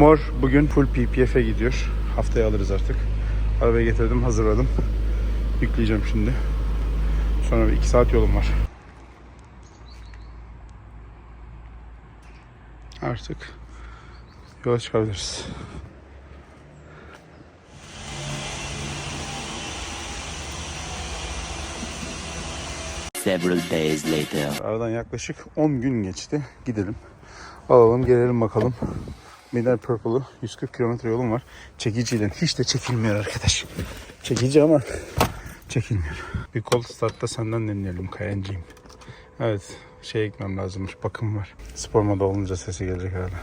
Mor bugün full PPF'e gidiyor. Haftaya alırız artık. Arabaya getirdim, hazırladım. Yükleyeceğim şimdi. Sonra bir iki saat yolum var. Artık yola çıkabiliriz. Several days later. Aradan yaklaşık 10 gün geçti. Gidelim. Alalım gelelim bakalım. Midnight Purple'ı 140 kilometre yolum var. Çekiciyle hiç de çekilmiyor arkadaş. Çekici ama çekilmiyor. Bir kol startta senden dinleyelim Kayancıyım. Evet şey ekmem lazımmış bakım var. Spor moda olunca sesi gelecek herhalde.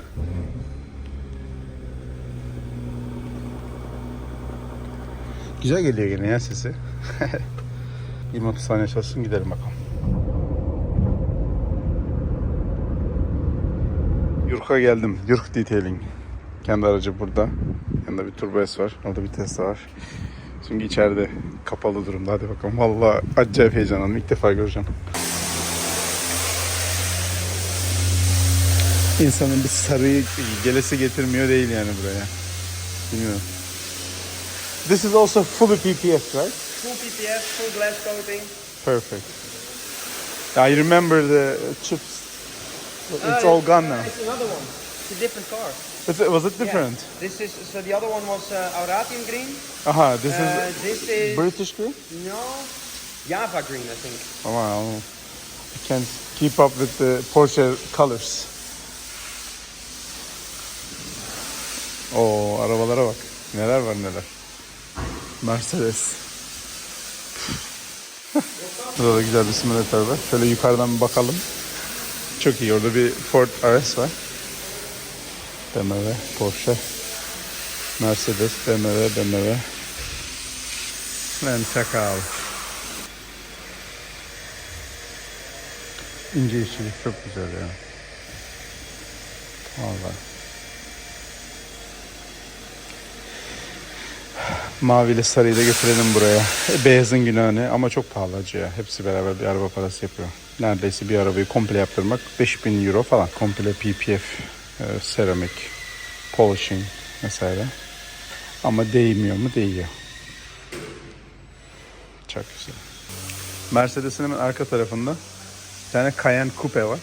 Güzel geliyor gene ya sesi. 20-30 saniye çalışsın gidelim bakalım. Yurk'a geldim. Yurk Detailing. Kendi aracı burada. Yanında bir Turbo S var. Orada bir Tesla var. Şimdi içeride kapalı durumda. Hadi bakalım. Vallahi acayip heyecanlandım. İlk defa göreceğim. İnsanın bir sarıyı gelesi getirmiyor değil yani buraya. Bilmiyorum. This is also fully PPF, right? Full PPF, full glass coating. Perfect. I remember the chips. It's all gone now. It's another one. It's a different car. Is it, was it different? Yeah. This is so the other one was uh, Auratium green. Aha, this Uh, is this is British green? no Java green, I think. Don't know. I can't keep up with the Porsche colors. Oo arabalara bak. Neler var neler. Mercedes. Burada da güzel bir simülatör var. Şöyle yukarıdan bir bakalım. Çok iyi. Orada bir Ford RS var. BMW, Porsche, Mercedes, BMW, BMW. Lan çakal. İnce işçilik çok güzel ya. Vallahi. Mavi ile sarıyı da getirelim buraya. E, Beyazın günahı ama çok pahalı acı ya. Hepsi beraber bir araba parası yapıyor. Neredeyse bir arabayı komple yaptırmak 5000 euro falan. Komple PPF, e, seramik, polishing vesaire. Ama değmiyor mu? Değiyor. Çok güzel. Mercedes'in hemen arka tarafında bir tane Cayenne Coupe var.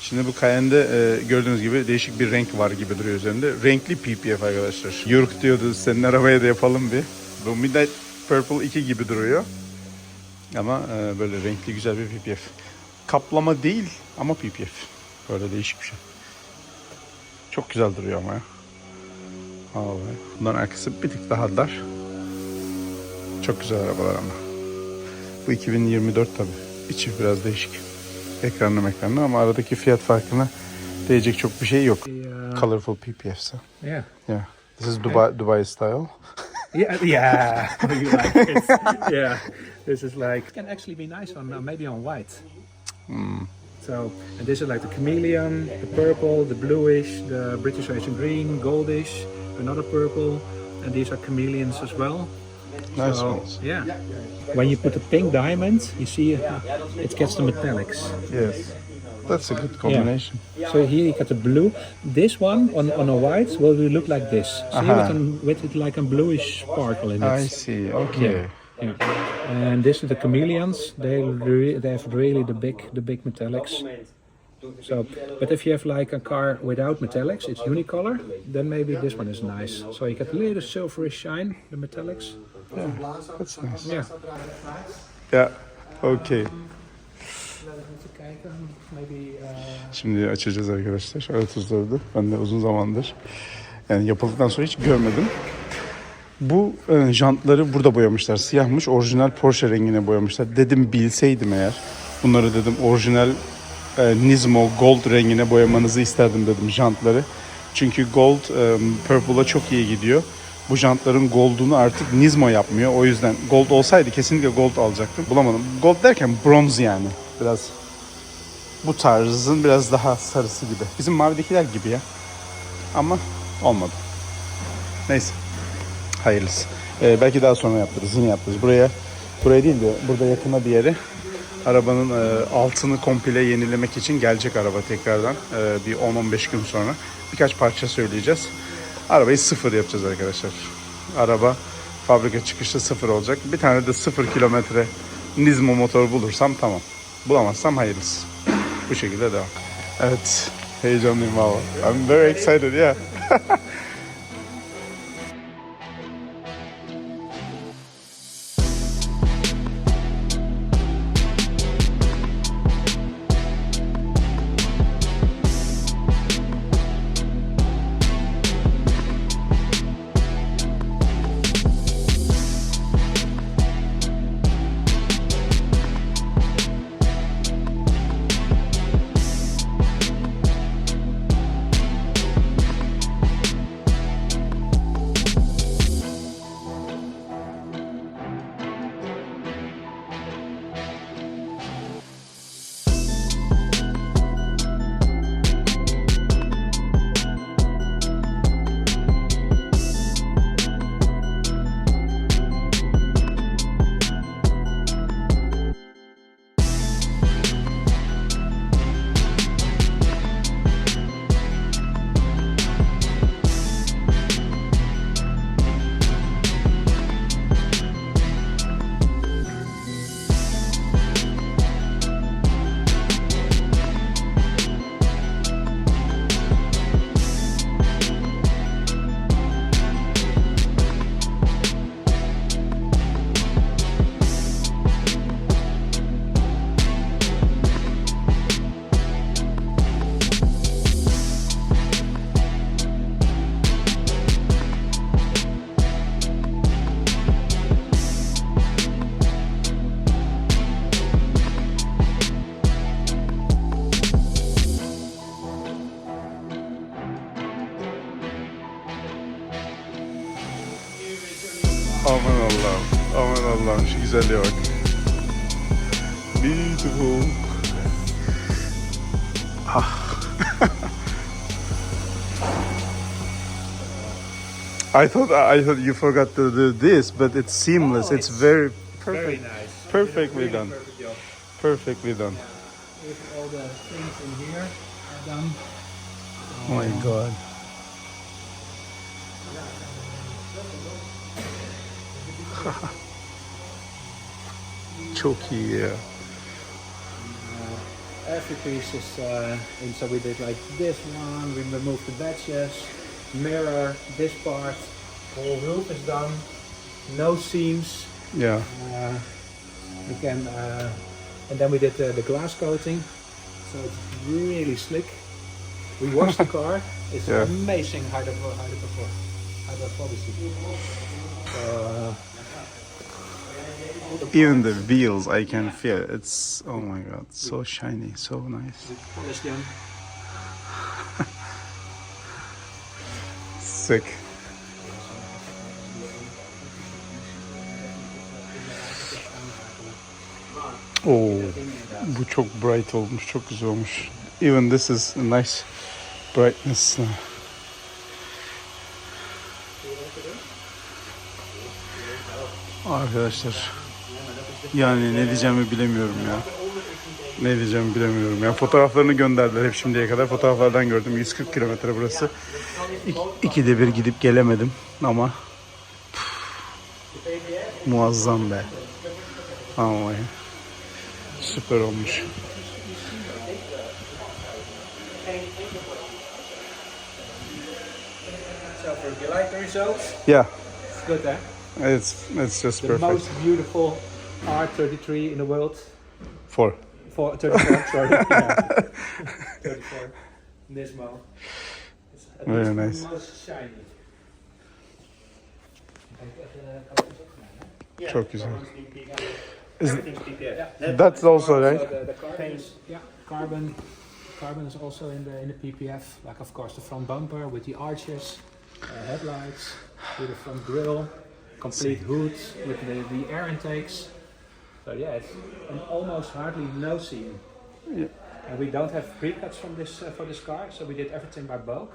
Şimdi bu Cayenne'de e, gördüğünüz gibi değişik bir renk var gibi duruyor üzerinde. Renkli PPF arkadaşlar. Yurk diyordu senin arabaya da yapalım bir. Bu Midnight Purple 2 gibi duruyor. Ama e, böyle renkli güzel bir PPF. Kaplama değil ama PPF. Böyle değişik bir şey. Çok güzel duruyor ama ya. Vallahi. Bundan arkası bir tık daha dar. Çok güzel arabalar ama. Bu 2024 tabi. İçi biraz değişik. Ekranlı ekranlı ama aradaki fiyat farkına değecek çok bir şey yok. Colorful PPF'sa. Yeah. Yeah. This is Dubai, Dubai style. Yeah, yeah. you like it. Yeah. This is like can actually be nice on uh, maybe on white. So and this is like the chameleon, the purple, the bluish, the British Asian green, goldish, another purple, and these are chameleons as well. Nice So, ones. Yeah. When you put a pink diamond, you see uh, it gets the metallics. Yes. That's a good combination. So here you got the blue. This one on, on a white will look like this. See Aha. with, an, with it like a bluish sparkle in it. I see. Okay. Yeah. And this is the chameleons. They re- they have really the big the big metallics. So, but if you have like a car without metallics, it's unicolor, then maybe this one is nice. So you get a little silvery shine, the metallics. Yeah, That's nice. Yeah. Yeah. Okay. Şimdi açacağız arkadaşlar. R34'ü. Ben de uzun zamandır yani yapıldıktan sonra hiç görmedim. Bu e, jantları burada boyamışlar. Siyahmış. Orijinal Porsche rengine boyamışlar. Dedim bilseydim eğer. Bunları dedim orijinal e, Nismo Gold rengine boyamanızı isterdim dedim jantları. Çünkü Gold e, Purple'a çok iyi gidiyor. Bu jantların Gold'unu artık Nismo yapmıyor. O yüzden Gold olsaydı kesinlikle Gold alacaktım. Bulamadım. Gold derken bronz yani. Biraz bu tarzın biraz daha sarısı gibi. Bizim mavidekiler gibi ya. Ama olmadı. Neyse. Hayırlısı. Ee, belki daha sonra yaptırırız. Yine yaptırırız. Buraya buraya değil de burada yakına bir yere Arabanın e, altını komple yenilemek için gelecek araba tekrardan e, bir 10-15 gün sonra. Birkaç parça söyleyeceğiz. Arabayı sıfır yapacağız arkadaşlar. Araba fabrika çıkışta sıfır olacak. Bir tane de sıfır kilometre Nismo motor bulursam tamam. Bulamazsam hayırlısı. Bu şekilde devam. Evet. Heyecanlıyım valla. I'm very excited yeah. Allah'ım şu güzelliğe bak. Beautiful. Ah. I thought I thought you forgot to do this, but it's seamless. it's, very perfect. Very nice. Perfectly Really done. Perfect. Perfectly done. If all the things in here are done. Oh my god. Çok iyi ya. Every piece is uh, in, so we did like this one, we removed the batches, mirror, this part, whole roof is done, no seams, Yeah. uh, we can, uh, and then we did uh, the glass coating, so it's really slick. We washed the car, it's Yeah. amazing how the, how the perform, how the policy. So, uh, Even the wheels, I can feel. It's oh my god, so shiny, so nice. Sick. Oh, Oo, bu çok bright oh, olmuş, çok güzel olmuş. Even this is a nice brightness uh. ah, now. Arkadaşlar, yani ne diyeceğimi bilemiyorum ya. Ne diyeceğimi bilemiyorum ya. Fotoğraflarını gönderdiler hep şimdiye kadar. Fotoğraflardan gördüm. 140 kilometre burası. İki, ikide bir gidip gelemedim ama püf, muazzam be. Ama. Süper olmuş. So, if you like the results, Yeah, it's good, eh? it's it's just The perfect. most beautiful R33 in the world. For For 34, sorry. yeah. 34. Nismo. It's at Very least the nice. most shiny. çok güzel. Is, Everything's PPF. that's also right. So the, the carbon is, yeah, carbon. Carbon is also in the in the PPF. Like of course the front bumper with the arches, uh, headlights, with the front grille, complete hood with the, the air intakes. So yeah, it's an almost hardly no seam. Yeah. And we don't have pre-cuts from this uh, for this car, so we did everything by bulk.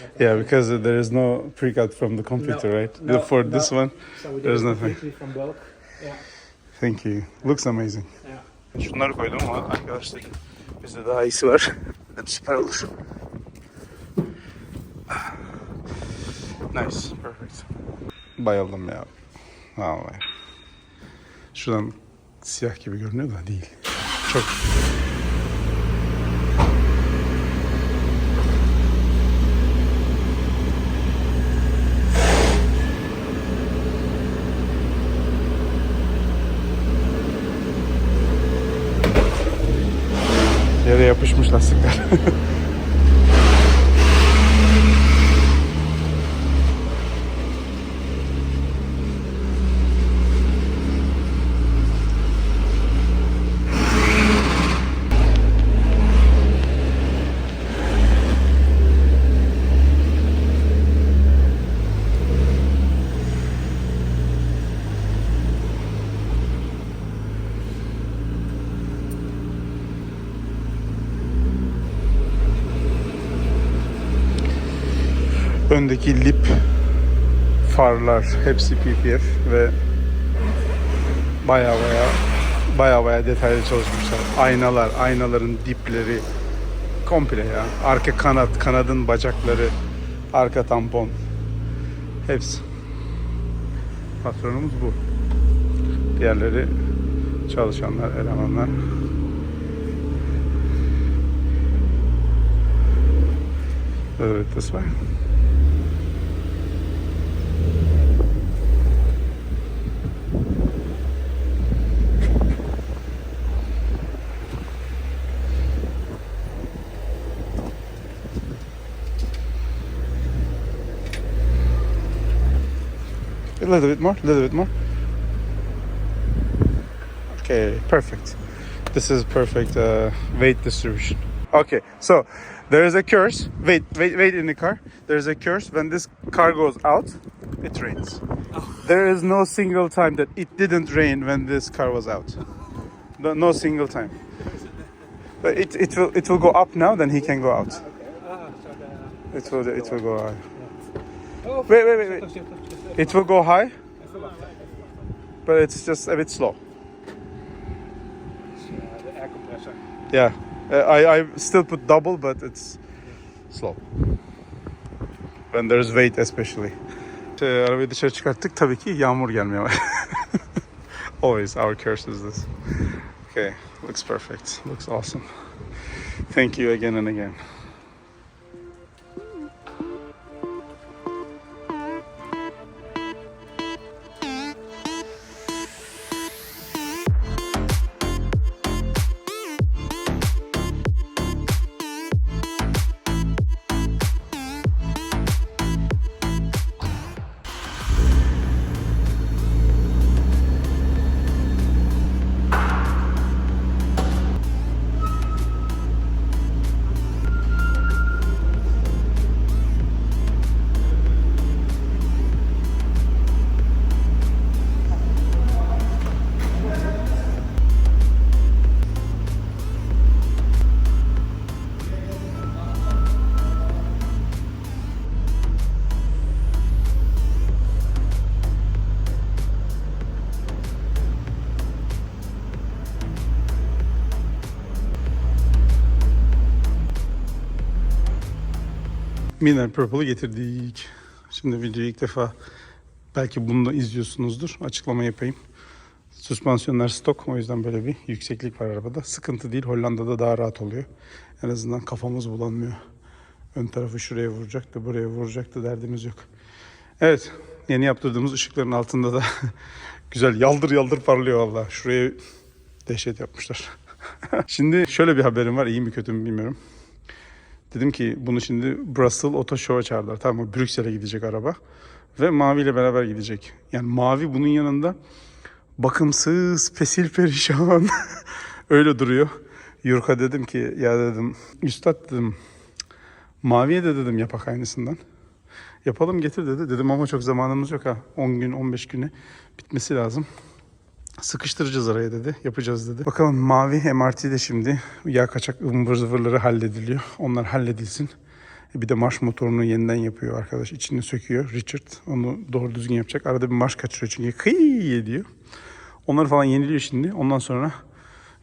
But Yeah, actually- because there is no pre-cut from the computer, No, right? no, For no. this one, so we did there's it nothing. from bulk. Yeah, thank you. Looks amazing. yeah. Şunları koydum ama arkadaşlar bizde daha iyisi var. Dedim süper olur. Nice, perfect. Bayıldım ya. Vallahi. Şuradan siyah gibi görünüyor da değil. Çok Yere yapışmış lastikler. Öndeki lip farlar hepsi PPF ve baya baya baya baya detaylı çalışmışlar. Aynalar, aynaların dipleri komple ya. Arka kanat, kanadın bacakları, arka tampon. Hepsi. Patronumuz bu. Diğerleri çalışanlar, elemanlar. Evet, this way. A little bit more, a little bit more. Okay, perfect. This is perfect uh, weight distribution. Okay, so there is a curse. Wait, wait, wait in the car. There is a curse. When this car goes out, it rains. There is no single time that it didn't rain when this car was out. No, no single time. But it, it will it will go up now. Then he can go out. It will it will go out. Wait, wait, wait, wait. It will go high, but it's just a bit slow. the air compressor. Yeah, Uh, I, I still put double, but it's slow. When there's weight especially. Şey, arabayı dışarı çıkarttık tabii ki yağmur gelmeye var. Always our curse is this. Okay, looks perfect. Looks awesome. Thank you again and again. Midnight Purple'ı getirdik. Şimdi videoyu ilk defa belki bunu da izliyorsunuzdur. Açıklama yapayım. Süspansiyonlar stok. O yüzden böyle bir yükseklik var arabada. Sıkıntı değil. Hollanda'da daha rahat oluyor. En azından kafamız bulanmıyor. Ön tarafı şuraya vuracaktı, buraya vuracaktı derdimiz yok. Evet. Yeni yaptırdığımız ışıkların altında da güzel yaldır yaldır parlıyor valla. Şuraya dehşet yapmışlar. Şimdi şöyle bir haberim var. İyi mi kötü mü bilmiyorum. Dedim ki bunu şimdi Brussels Auto Show'a çağırdılar. Tamam mı? Brüksel'e gidecek araba. Ve Mavi ile beraber gidecek. Yani Mavi bunun yanında bakımsız, pesil perişan. Öyle duruyor. Yurka dedim ki ya dedim üstad dedim Maviye de dedim yapak aynısından. Yapalım getir dedi. Dedim ama çok zamanımız yok ha. 10 gün 15 güne bitmesi lazım. Sıkıştıracağız araya dedi. Yapacağız dedi. Bakalım mavi MRT'de şimdi yağ kaçak ıvır zıvırları hallediliyor. Onlar halledilsin. E Bir de marş motorunu yeniden yapıyor arkadaş. İçini söküyor Richard. Onu doğru düzgün yapacak. Arada bir marş kaçırıyor çünkü kıy ediyor. Onları falan yeniliyor şimdi. Ondan sonra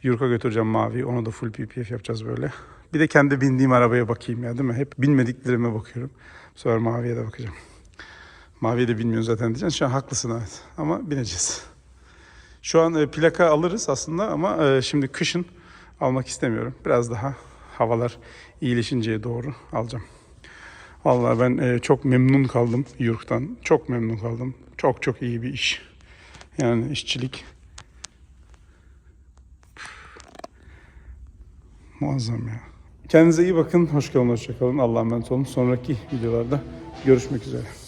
Yurka götüreceğim mavi. Onu da full PPF yapacağız böyle. Bir de kendi bindiğim arabaya bakayım ya değil mi? Hep bilmediklerime bakıyorum. Bu sefer maviye de bakacağım. Maviye de bilmiyorsun zaten diyeceksin. Şu an haklısın evet. Ama bineceğiz. Şu an e, plaka alırız aslında ama e, şimdi kışın almak istemiyorum. Biraz daha havalar iyileşinceye doğru alacağım. Vallahi ben e, çok memnun kaldım Yurk'tan. Çok memnun kaldım. Çok çok iyi bir iş. Yani işçilik muazzam ya. Kendinize iyi bakın. Hoş kalın, hoşça kalın. Allah'a emanet olun. Sonraki videolarda görüşmek üzere.